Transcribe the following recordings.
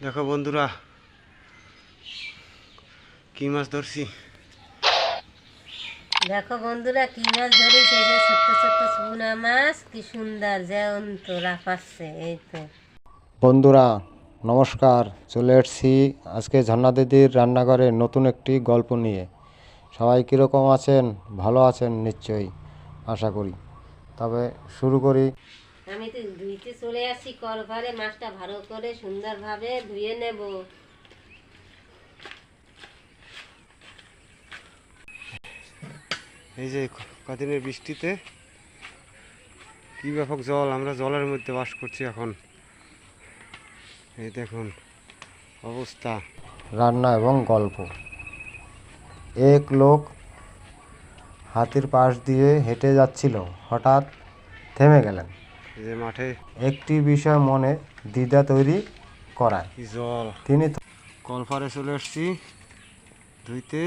দেখো বন্ধুরা কি মাছ ধরছি? দেখো বন্ধুরা কি মাছ ধরেছে? যে ছোট্ট ছোট্ট সুনা মাছ কি সুন্দর জ্যান্ত লাফাচ্ছে এই তো। বন্ধুরা নমস্কার চলে এসেছি আজকে ঝর্ণা দিদির রান্নাঘরে নতুন একটি গল্প নিয়ে। সবাই কীরকম আছেন? ভালো আছেন? নিশ্চয়ই আশা করি। তবে শুরু করি। আমি তো ধুইতে চলে আসি কল ঘরে মাছটা ভালো করে সুন্দরভাবে ধুয়ে নেব। এই যে কদিনের বৃষ্টিতে কি ব্যাপক জল আমরা জলের মধ্যে বাস করছি এখন। এই দেখুন অবস্থা। রান্না এবং গল্প। এক লোক হাতির পাশ দিয়ে হেঁটে যাচ্ছিল হঠাৎ থেমে গেলেন। যে মাঠে একটি বিষয় মনে দ্বিধা তৈরি করায়। জল। তিনি কলফারে চলে এসছি ধুইতে।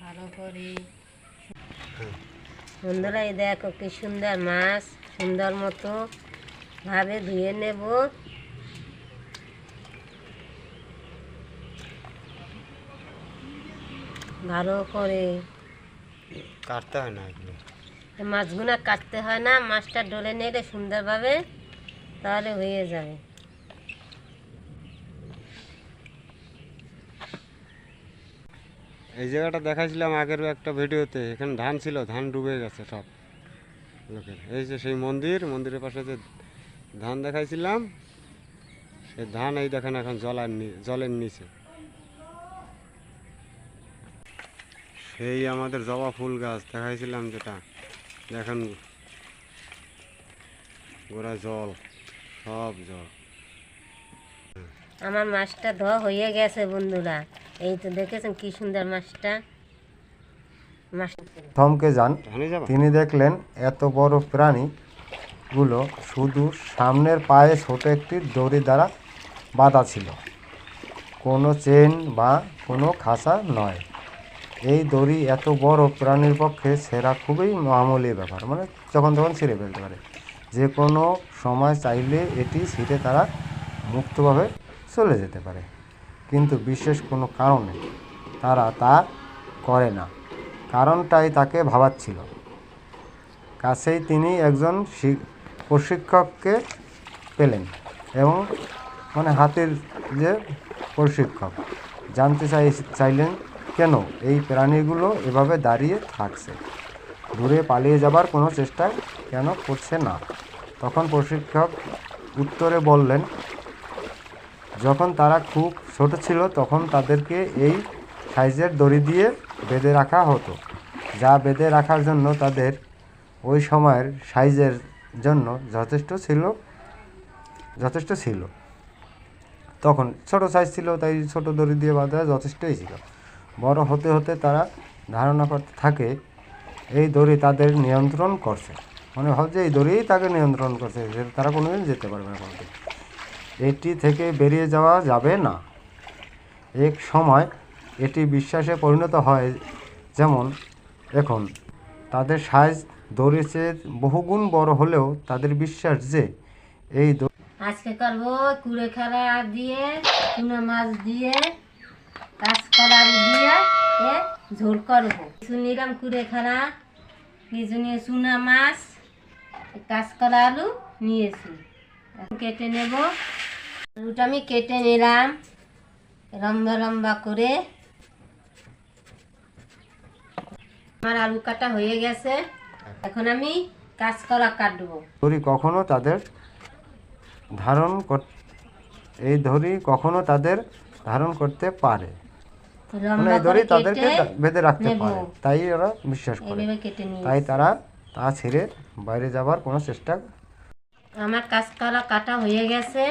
ভালো করে। বন্ধুরা এই দেখো কি সুন্দর মাছ সুন্দর মতো ভাবে ধুয়ে নেব। ভালো করে। কাটতে হয় না এগুলো। এই মাছগুলো কাটতে হয় না মাছটা ডলে নিলে সুন্দরভাবে তাহলে হয়ে যাবে। এই জায়গাটা দেখাইছিলাম আগের একটা ভিডিওতে এখানে ধান ছিল ধান ডুবে গেছে সব লোকের। এই যে সেই মন্দির মন্দিরের পাশে যে ধান দেখাইছিলাম সেই ধান এই দেখেন এখন জলার জলের নিচে। সেই আমাদের জবা ফুল গাছ দেখাইছিলাম যেটা। দেখেন গোড়া জল সব জল। আমার মাছটা ধোয়া হয়ে গেছে বন্ধুরা। এই তো দেখেছেন কি সুন্দর মাছটা। থমকে যান। তিনি দেখলেন এত বড় প্রাণীগুলো শুধু সামনের পায়ে ছোট একটি দড়ি দ্বারা বাঁধা ছিল। কোনো চেন বা কোনো খাঁচা নয়। এই দড়ি এত বড় প্রাণীর পক্ষে সেরা খুবই মামুলি ব্যাপার। মানে যখন তখন ছিঁড়ে ফেলতে পারে। যে কোনো সময় চাইলে এটি ছিঁড়ে তারা মুক্তভাবে চলে যেতে পারে। কিন্তু বিশেষ কোনো কারণে তারা তা করে না। কারণটাই তাকে ভাবাচ্ছিল। কাছেই তিনি একজন প্রশিক্ষককে পেলেন এবং মানে হাতের যে প্রশিক্ষক, জানতে চাই, চাইলেন কেন? এই প্রাণীগুলো এভাবে দাঁড়িয়ে থাকছে। দূরে পালিয়ে যাবার কোনো চেষ্টা কেন করছে না? তখন প্রশিক্ষক উত্তরে বললেন, যখন তারা খুব ছোট ছিল, তখন তাদেরকে এই সাইজের দড়ি দিয়ে বেঁধে রাখা হতো। যা বেঁধে রাখার জন্য তাদের ওই সময়ের সাইজের জন্য যথেষ্ট ছিল যথেষ্ট ছিল। তখন ছোট সাইজ ছিল, তাই ছোট দড়ি দিয়ে বাঁধা যথেষ্টই ছিল। বড় হতে হতে তারা ধারণা করতে থাকে, এই দড়ি তাদের নিয়ন্ত্রণ করছে। মনে হয় যে এই দড়িই তাকে নিয়ন্ত্রণ করছে তারা কোনোদিন যেতে পারবে না কোনোদিন এটি থেকে বেরিয়ে যাওয়া যাবে না। এক সময় এটি বিশ্বাসে পরিণত হয়, যেমন এখন তাদের সাইজ দড়ির চেয়ে বহুগুণ বড় হলেও তাদের বিশ্বাস যে এই আজকে করব কুড়ে খেলা দিয়ে মাছ দিয়ে। কাঁচকলা দিয়ে এ ঝোল করব। কিছু নিলাম কুড়ে খেলা কিছু নিয়ে চুনা মাছ কাঁচকলা আলু নিয়েছি। কেটে নেব। আলুটা আমি কেটে নিলাম লম্বা লম্বা করে। আমার আলু কাটা হয়ে গেছে। এখন আমি কাঁচকলা কাটবো। দড়ি কখনো তাদের ধারণ এই ধরি কখনো তাদের ধারণ করতে পারে। মানে এই দড়ি করে তাদেরকে বেঁধে রাখতে পারে। তাই ওরা বিশ্বাস করে। তাই তারা তা ছেড়ে বাইরে যাবার কোনো চেষ্টা আমার কাঁচকলা কাটা হয়ে গেছে।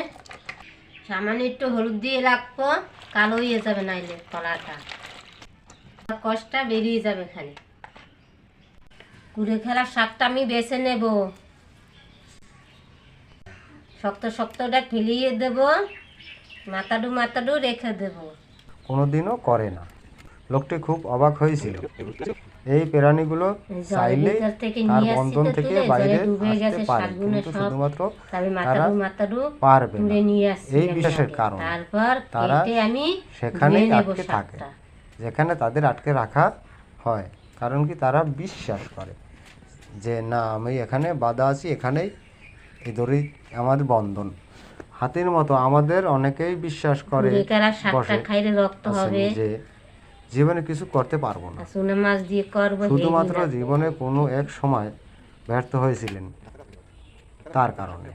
সামান্য একটু হলুদ দিয়ে রাখব। কালো হয়ে যাবে নাইলে কলাটা। কষটা বেরিয়ে যাবে খালি। কুড়ে খেলার শাকটা আমি বেছে নেব। শক্ত শক্তটা ফেলিয়ে দেব। মাথাডু মাথাডু রেখে দেব। কোনোদিনও করে না। লোকটি খুব অবাক হয়েছিল। এই প্রাণীগুলো চাইলেই তার বন্ধন থেকে বাইরে আসতে পারে কিন্তু শুধুমাত্র তারা পারবে এই বিশ্বাসের। কারণে তারা সেখানেই আটকে থাকে যেখানে তাদের আটকে রাখা হয় কারণ কি তারা বিশ্বাস করে যে না আমি এখানে বাধা আছি এখানেই এই দড়ি আমাদের বন্ধন। হাতির মতো আমাদের অনেকেই বিশ্বাস করে বসে খাইলে রক্ত হবে। যে জীবনে কিছু করতে পারব না। মাছ দিয়ে করব শুধুমাত্র জীবনে কোনো এক সময় ব্যর্থ হয়েছিলেন তার কারণে।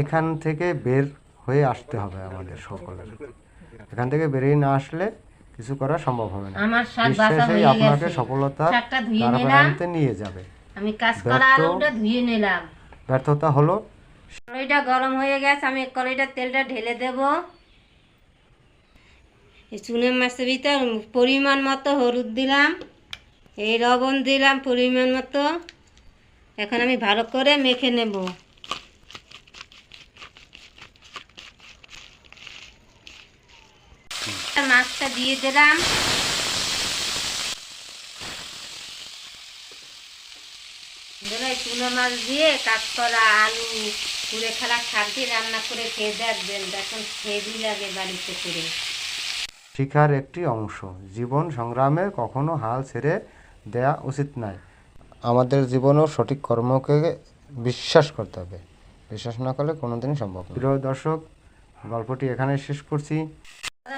এখান থেকে বের হয়ে আসতে হবে আমাদের সকলের। এখান থেকে বেরিয়ে না আসলে কিছু করা সম্ভব হবে না। বিশ্বাসেই আপনাকে সফলতা তার নিয়ে যাবে। আমি কাজ করা ধুয়ে নিলাম। ব্যর্থতা হলো কড়াইটা গরম হয়ে গেছে, আমি কড়াইটা তেলটা ঢেলে দেব। চুনের মাছের ভিতর পরিমাণ মতো হলুদ দিলাম, এই লবণ দিলাম পরিমাণ মতো। এখন আমি ভালো করে মেখে নেব। মাছটা দিয়ে দিলাম। দিলে চুনো মাছ দিয়ে কাঁচকলা আলু কুড়ে খেলা শাক দিয়ে রান্না করে খেয়ে দেখবেন দেখুন হেভি লাগে বাড়িতে করে। শিক্ষার একটি অংশ। জীবন সংগ্রামে কখনো হাল ছেড়ে দেয়া উচিত নয় আমাদের জীবনেও সঠিক কর্মকে বিশ্বাস করতে হবে। বিশ্বাস না করলে কোনোদিনই সম্ভব না। প্রিয় দর্শক গল্পটি এখানে শেষ করছি।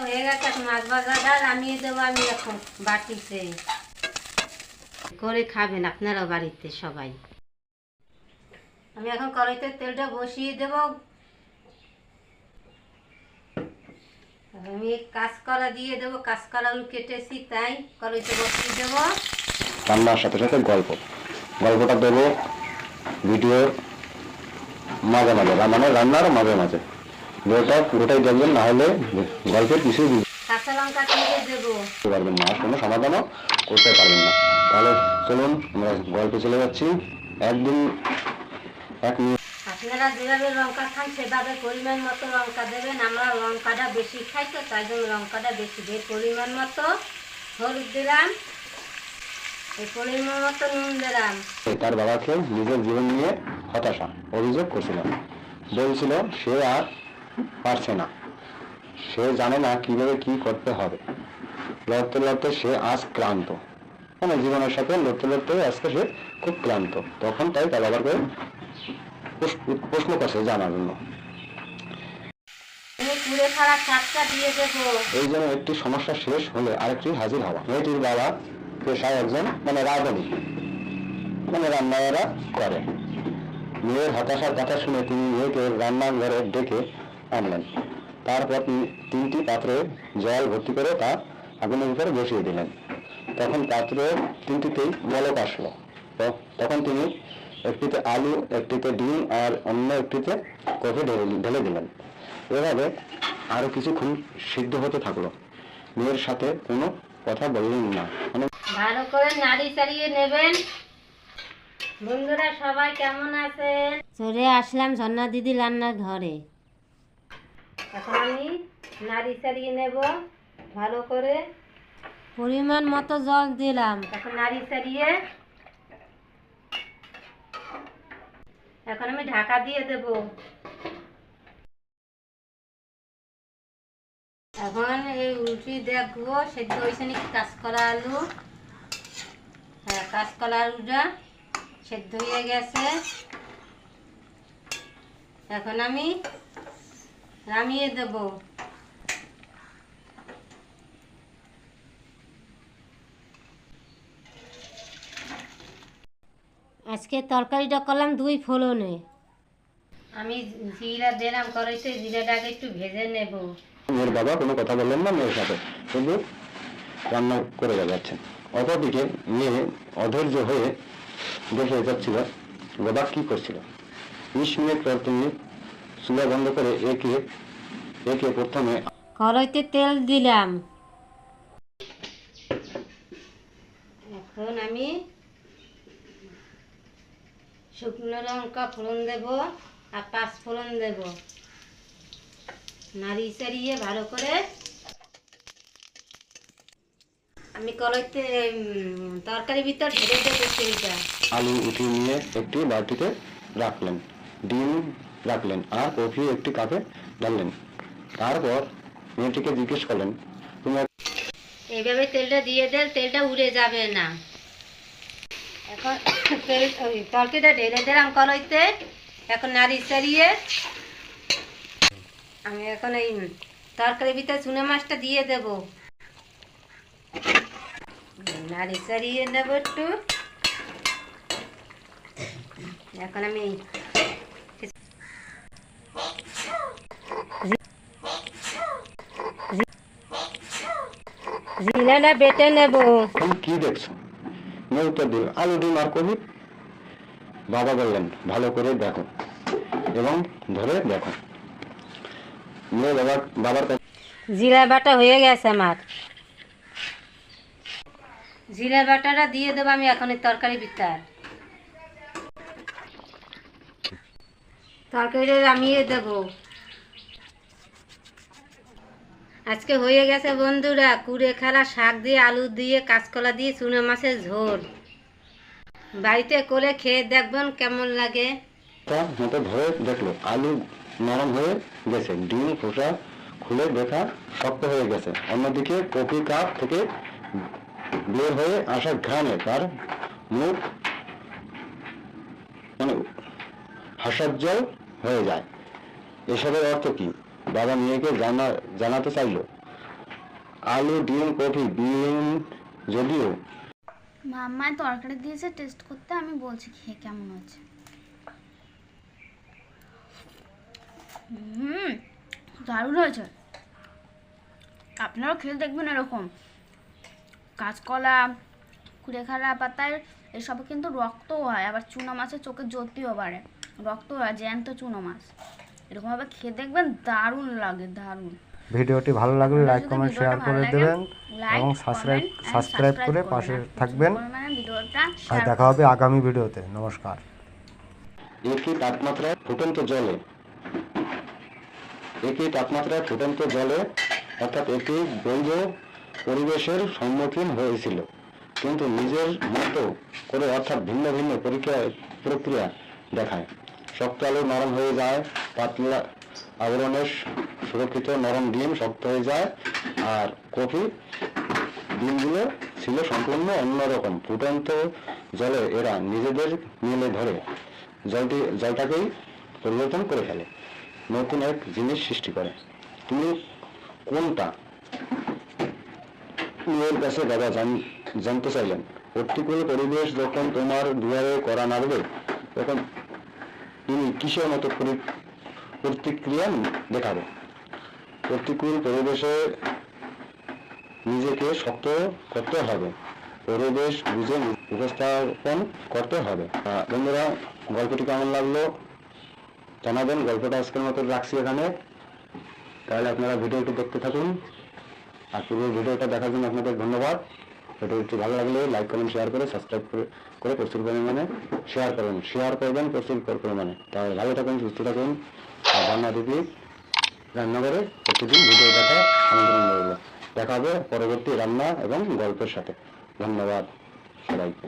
হয়ে গেছে এখন মাছ ভাজাটা নামিয়ে দেবো আমি এখন বাটিতে করে খাবেন আপনারাও বাড়িতে সবাই। আমি এখন কড়াইতে তেলটা বসিয়ে দেব। আমি কাঁচকলা দিয়ে দেবো কাঁচকলা আলু কেটেছি তাই কড়াইতে বসিয়ে দেবো। রান্নার সাথে সাথে গল্প। গল্পটা দেবো ভিডিওর মাঝে মাঝে মানে রান্নার মাঝে মাঝে। ভিডিওটা পুরোটাই দেখবেন না হলে গল্পের কিছুই বুঝতে কাঁচা লঙ্কা দিয়ে দেবো। পারবেন না কোনো সমাধানও করতে পারবেন না। তাহলে চলুন আমরা গল্পে চলে যাচ্ছি। একদিন আপনারা যেভাবে লঙ্কা খান সেভাবে পরিমাণ মতো লঙ্কা দেবেন। আমরা লঙ্কাটা বেশি খাই তো তাই জন্য লঙ্কাটা বেশি দিয়ে পরিমাণ মতো হলুদ দিলাম। পরিমাণ মতো নুন দিলাম। তার বাবাকে নিজের জীবন নিয়ে হতাশা অভিযোগ করছিলেন। বলছিল সে আর পারছে না। সে জানে না কীভাবে কি করতে হবে। লড়তে লড়তে সে আজ ক্লান্ত। মানে জীবনের সাথে লড়তে লড়তে আজকে সে খুব ক্লান্ত। তখন তাই তার বাবাকে প্রশ্ন করছে জানার জন্য। এই জন্য একটি সমস্যা শেষ হলে আরেকটি হাজির হওয়া। মেয়েটির বাবা পেশায় একজন মানে রাঁধুনি মানে করে। মেয়ের হতাশার কথা শুনে তিনি মেয়েকে রান্নাঘরে ডেকে আনলেন। তারপর তিনটি পাত্রে জল ভর্তি করে তা আগুনের উপরে বসিয়ে দিলেন। তখন পাত্রে তিনটিতেই বলক আসলো। তখন তিনি একটিতে আলু একটিতে ডিম আর অন্য একটিতে কফি ঢেলে ঢেলে দিলেন। এভাবে আরও কিছুক্ষণ সিদ্ধ হতে থাকল। মেয়ের সাথে কোনো কথা বললেন না। ভালো করে নাড়ি চাড়িয়ে নেবেন। বন্ধুরা সবাই কেমন আছেন? চলে আসলাম ঝর্ণা দিদি রান্নার ঘরে। এখন আমি নাড়ি চাড়িয়ে নেব ভালো করে। পরিমাণ মতো জল দিলাম। এখন নাড়ি চাড়িয়ে এখন আমি ঢাকা দিয়ে দেব। এখন এই উল্টি দেখব, সেদ্ধ হয়েছে নাকি কাঁচকলা আলু? হ্যাঁ কাঁচকলা আলুটা সেদ্ধ হয়ে গেছে। এখন আমি নামিয়ে দেব। আজকে তরকারিটা করলাম দুই ফোড়নে। আমি জিরা দিলাম কড়াইতে জিরাটা আগে একটু ভেজে নেব। মেয়ের বাবা কোনো কথা বললেন না মেয়ের সাথে। শুধু রান্না করে যাচ্ছেন অপরদিকে মেয়ে অধৈর্য হয়ে দেখে যাচ্ছিল বাবা কি করছিল। বিশ মিনিট পর তিনি চুলা বন্ধ করে একে একে প্রথমে কড়াইতে তেল দিলাম। এখন আমি শুকনো লঙ্কা ফোড়ন দেব আর পাঁচ ফোড়ন দেব। নাড়ি চাড়িয়ে ভালো করে আমি কলাইতে তরকারি ভিতর ঢেলে দেবো তেলটা। আলু উঠিয়ে নিয়ে একটি বালতিতে রাখলেন ডিম রাখলেন আর কফি একটি কাপে ঢাললেন তারপর মেয়েটিকে জিজ্ঞেস করলেন তোমার এইভাবে তেলটা দিয়ে দেন তেলটা উড়ে যাবে না। এখন তেল ওই তরকারিটা ঢেলে দিলাম কলাইতে এখন নাড়ি চাড়িয়ে আমি এখন এই তরকারির ভিতরে চুনো মাছটা দিয়ে দেব। নাড়ি চাড়িয়ে দেবো একটু। এখন আমি বেটে নেব। কি দেখছ? মেয়ে উত্তর দিল আলু, ডিম আর কফি বাবা বললেন, ভালো করে দেখো এবং ধরে দেখো। মেয়ে বাবার কাছে বাটা হয়ে গেছে আমার। জিরা বাটাটা দিয়ে দেবো আমি এখন তরকারি ভিতর। তরকারিটা নামিয়ে দেব। আজকে হয়ে গেছে বন্ধুরা, কুড়ে খেলা শাক দিয়ে, আলু দিয়ে, কাঁচকলা দিয়ে, চুনো মাছের ঝোল। বাড়িতে করে খেয়ে দেখবেন কেমন লাগে। ধরে দেখল, আলু নরম হয়ে গেছে, ডিম, খোসা, খুলে দেখা শক্ত হয়ে গেছে। অন্যদিকে কফি কাপ থেকে বের হয়ে আসা ঘ্রাণে তার মুখ মানে হাস্যোজ্জ্বল হয়ে যায়। এসবের অর্থ কি? বাবা মেয়েকে জানা, জানাতে চাইলো। আলু, ডিম, কফি ডিম যদিও মাম্মায় তরকারি দিয়েছে টেস্ট করতে আমি বলছি খেয়ে কেমন হচ্ছে হুম, দারুণ হয়েছে। আপনারাও খেয়ে দেখবেন এরকম। কাঁচকলা, কুড়েখাড়া পাতায় এসব কিন্তু রক্তও হয়, আবার চুনো মাছের চোখের জ্যোতিও বাড়ে। রক্ত হয়, জ্যান্ত চুনো মাছ। এরকমভাবে খেয়ে দেখবেন দারুণ লাগে দারুণ। ভিডিওটি ভালো লাগলে লাইক কমেন্ট শেয়ার করে দেবেন এবং সাবস্ক্রাইব সাবস্ক্রাইব করে পাশে থাকবেন। আর দেখা হবে আগামী ভিডিওতে। নমস্কার। একই তাপমাত্রায় ফুটন্ত জলে। একই তাপমাত্রায় ফুটন্ত জলে অর্থাৎ একটি বৈধ পরিবেশের সম্মুখীন হয়েছিল। কিন্তু নিজের মতো করে অর্থাৎ ভিন্ন ভিন্ন পরীক্ষা প্রক্রিয়া দেখায়। শক্ত আলু নরম হয়ে যায়, পাতলা আবরণের সুরক্ষিত নরম ডিম শক্ত হয়ে যায়, আর কফি ডিমগুলো ছিল সম্পূর্ণ অন্যরকম, ফুটন্ত জলে এরা নিজেদের মিলে ধরে, জলটি, জলটাকেই পরিবর্তন করে ফেলে, নতুন এক জিনিস সৃষ্টি করে। তুমি কোনটা মেয়ের কাছে জান- জানতে চাইলেন? প্রতিকূল পরিবেশ যখন তোমার দুয়ারে করা নাড়বে, তখন তুমি কিসের মতো প্রতিক্রিয়া দেখাবে প্রতিকূল পরিবেশে নিজেকে শক্ত করতে হবে। পরিবেশ বুঝে উপস্থাপন করতে হবে। বন্ধুরা, গল্পটি কেমন লাগল? জানাবেন। গল্পটা আজকের মতো রাখছি এখানে। তাহলে আপনারা ভিডিওটি দেখতে থাকুন। আর পুরো ভিডিওটা দেখার জন্য আপনাদের ধন্যবাদ। ভিডিওটি ভালো লাগলে লাইক কমেন্ট শেয়ার করে সাবস্ক্রাইব করে প্রচুর পরিমাণে শেয়ার করুন শেয়ার করবেন। প্রচুর পরিমাণে তাহলে ভালো থাকুন, সুস্থ থাকুন। আর রান্না দিদি রান্নাঘরে প্রতিদিন ভিডিও দেখা আমন্ত্রণ রইল। দেখা হবে পরবর্তী রান্না এবং গল্পের সাথে। ধন্যবাদ সবাইকে।